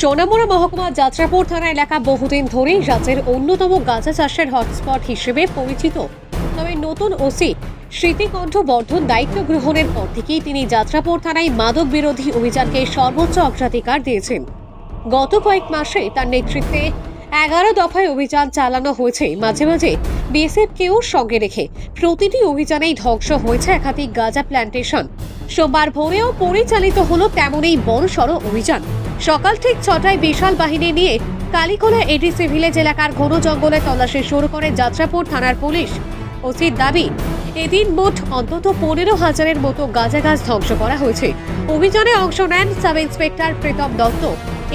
সোনামুড়া মহকুমা যাত্রাপুর থানা এলাকা বহুদিন ধরেই রাজ্যের অন্যতম গাঁজা চাষের হটস্পট হিসেবে পরিচিত। তবে নতুন ওসি স্মৃতিকণ্ঠ বর্ধন দায়িত্ব গ্রহণের পর থেকেই তিনি যাত্রাপুর থানায় মাদক বিরোধী অভিযানকে সর্বোচ্চ অগ্রাধিকার দিয়েছেন। গত কয়েক মাসে তার নেতৃত্বে এগারো দফায় অভিযান চালানো হয়েছে। মাঝে মাঝে বিএসএফকেও সঙ্গে রেখে প্রতিটি অভিযানেই ধ্বংস হয়েছে একাধিক গাঁজা প্ল্যান্টেশন সোমবার ভোরেও পরিচালিত হলো তেমনই বড়সড় অভিযান। সকাল ঠিক ছটায় বিশাল বাহিনী নিয়ে কালীকোলা এডিসি ভিলেজ এলাকার ঘন জঙ্গলে তল্লাশি শুরু করে যাত্রাপুর থানার পুলিশ। ওসির দাবি, এদিন মোট অন্তত পনেরো হাজারের মতো গাঁজা গাছ ধ্বংস করা হয়েছে। অভিযানে অংশ নেন sub inspector Pritam Dutta.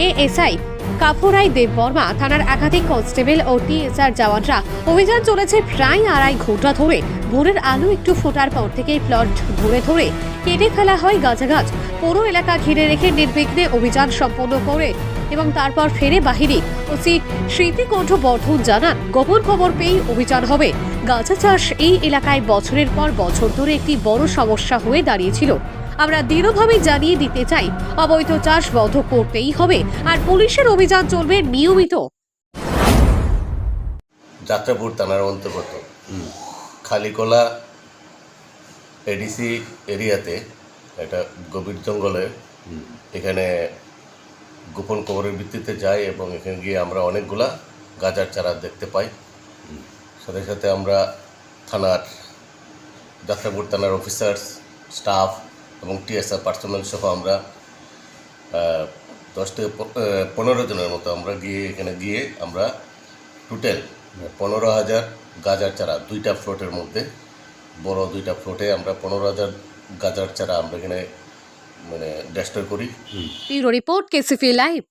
ASI. Kafurai Debbarma থানার একাধিক কনস্টেবল ও টিএসআর জওয়ানরা অভিযান চলেছে প্রায় আড়াই ঘণ্টা ধরে। ভোরের আলো একটু ফোটার পর থেকেই প্লট ধরে ধরে। কেটে ফেলা হয় গাছা গাছ পুরো এলাকা ঘিরে রেখে নির্বিঘ্নে অভিযান সম্পন্ন করে এবং তারপর ফেরে বাহিনী ওসি স্মৃতিকণ্ঠ বর্ধন জানান, গোপন খবর পেয়েই অভিযান হবে। গাঁজা চাষ এই এলাকায় বছরের পর বছর ধরে একটি বড় সমস্যা হয়ে দাঁড়িয়েছিল। আমরা দৃঢ়ভাবে জানিয়ে দিতে চাই অবৈধ চাষ বন্ধ করতেই হবে আর পুলিশের অভিযান চলবে নিয়মিত। যাত্রাপুর থানার অন্তর্গত। খালিকোলা এডিসি এরিয়াতে একটা গভীর জঙ্গলে এখানে গোপন খবরের ভিত্তিতে যাই এবং এখানে গিয়ে আমরা অনেকগুলা গাজার চারা দেখতে পাই। সাথে সাথে আমরা থানার যাত্রাপুর থানার অফিসার্স স্টাফ এবং টিএসআর পার্সোনাল সহ আমরা দশ থেকে পনেরো জনের মতো আমরা গিয়ে এখানে গিয়ে আমরা টোটাল পনেরো হাজার গাজার চারা দুইটা ফ্লোটের মধ্যে বড় দুইটা ফ্লোটে আমরা পনেরো হাজার গাজার চারা আমরা এখানে মানে ডেস্ট্রয় করি। রিপোর্ট কেসিফি লাইভ।